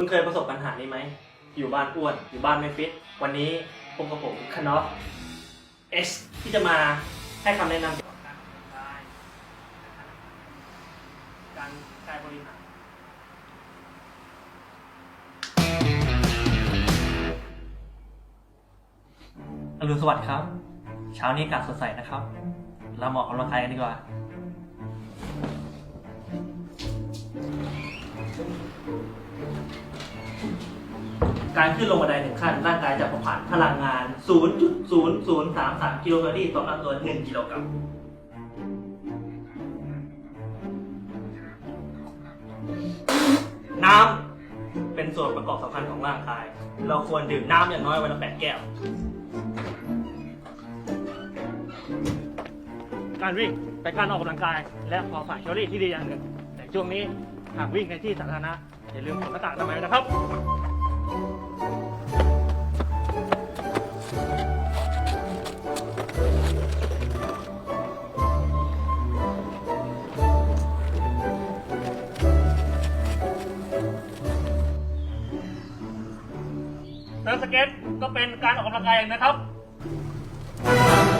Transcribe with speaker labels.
Speaker 1: คุณเคยประสบปัญหานี้ไหม อยู่บ้านอ้วน อยู่บ้านไม่ฟิต วันนี้ผมกับผมคานอฟเอสที่จะมาให้คำแนะนำเกี่ยวกับการออกกำลังกายนะครับการกายบริหาร อรุณสวัสดิ์ครับ เช้านี้อากาศสดใสนะครับ เรามาออกกำลังกายกันดีกว่า การขึ้นลงบันไดหนึ่งขั้น ร่างกายจะเผาผลาญพลังงาน 0.0033 กิโลแคลอรี่ต่อน้ำตัว 1 กิโลกรัมน้ำเป็นส่วนประกอบสำคัญของร่างกาย เราควรดื่มน้ำอย่างน้อยวันละ 8 แก้ว การวิ่งเป็นการออกกำลังกาย และพอผ่านแคลอรี่ที่ดีอย่างหนึ่ง แต่ช่วงนี้หากวิ่งในที่สาธารณะอย่าลืมสวมหน้ากากอนามัยนะครับ เซินสเก็ตก็เป็นการออกกำลังกายเองนะครับ